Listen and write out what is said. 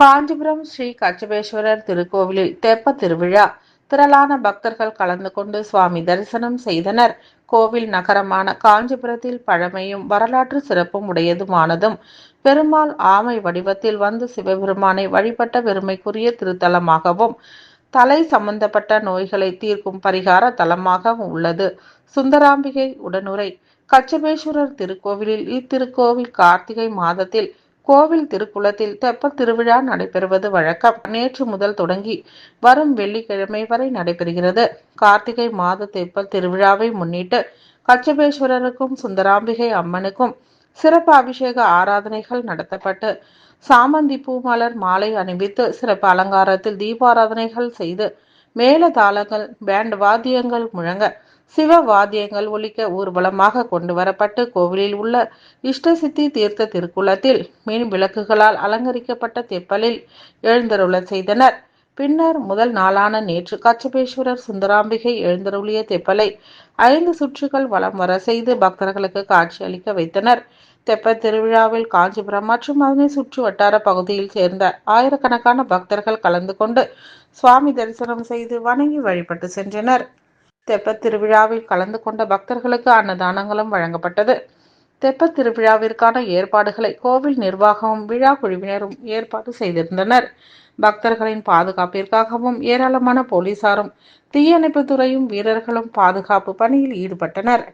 காஞ்சிபுரம் ஸ்ரீ கச்சபேஸ்வரர் திருக்கோவிலில் தெப்ப திருவிழா. திரளான பக்தர்கள் கலந்து கொண்டு சுவாமி தரிசனம் செய்தனர். கோவில் நகரமான காஞ்சிபுரத்தில் பழமையும் வரலாற்று சிறப்பும் உடையதுமானதும் பெருமாள் ஆமை வடிவத்தில் வந்து சிவபெருமானை வழிபட்ட பெருமைக்குரிய திருத்தலமாகவும் தலை சம்பந்தப்பட்ட நோய்களை தீர்க்கும் பரிகார தலமாகவும் உள்ளது. சுந்தராம்பிகை உடனுரை. கச்சபேஸ்வரர் திருக்கோவிலில் இத்திருக்கோவில் கார்த்திகை மாதத்தில் கோவில் திருக்குளத்தில் தெப்பத் திருவிழா நடைபெறுவது வழக்கம். நேற்று முதல் தொடங்கி வரும் வெள்ளிக்கிழமை வரை நடைபெறுகிறது. கார்த்திகை மாத தெப்பல் திருவிழாவை முன்னிட்டு கச்சபேஸ்வரருக்கும் சுந்தராம்பிகை அம்மனுக்கும் சிறப்பு அபிஷேக ஆராதனைகள் நடத்தப்பட்டு சாமந்தி பூ மலர் மாலை அணிவித்து சிறப்பு அலங்காரத்தில் தீபாராதனைகள் செய்து மேலதாளங்கள் பேண்ட் வாத்தியங்கள் முழங்க சிவ வாத்தியங்கள் ஒலிக்க ஊர்வலமாக கொண்டு வரப்பட்டு கோவிலில் உள்ள இஷ்டசித்தி தீர்த்த திருக்குளத்தில் மின் விளக்குகளால் அலங்கரிக்கப்பட்ட தெப்பலில் எழுந்தருள செய்தனர். பின்னர் முதல் நாளான நேற்று கச்சபேஸ்வரர் சுந்தராம்பிகை எழுந்தருளிய தெப்பலை ஐந்து சுற்றுகள் வலம் வர செய்து பக்தர்களுக்கு காட்சி அளிக்க வைத்தனர். தெப்ப திருவிழாவில் காஞ்சிபுரம் மற்றும் அதனை சுற்று வட்டார பகுதியில் சேர்ந்த ஆயிரக்கணக்கான பக்தர்கள் கலந்து கொண்டு சுவாமி தரிசனம் செய்து வணங்கி வழிபட்டு சென்றனர். தெப்பத் திருவிழாவில் கலந்து கொண்ட பக்தர்களுக்கு அன்னதானங்களும் வழங்கப்பட்டது. தெப்பத் திருவிழாவிற்கான ஏற்பாடுகளை கோவில் நிர்வாகமும் விழா குழுவினரும் ஏற்பாடு செய்திருந்தனர். பக்தர்களின் பாதுகாப்பிற்காகவும் ஏராளமான போலீசாரும் தீயணைப்புத்துறையும் வீரர்களும் பாதுகாப்பு பணியில் ஈடுபட்டனர்.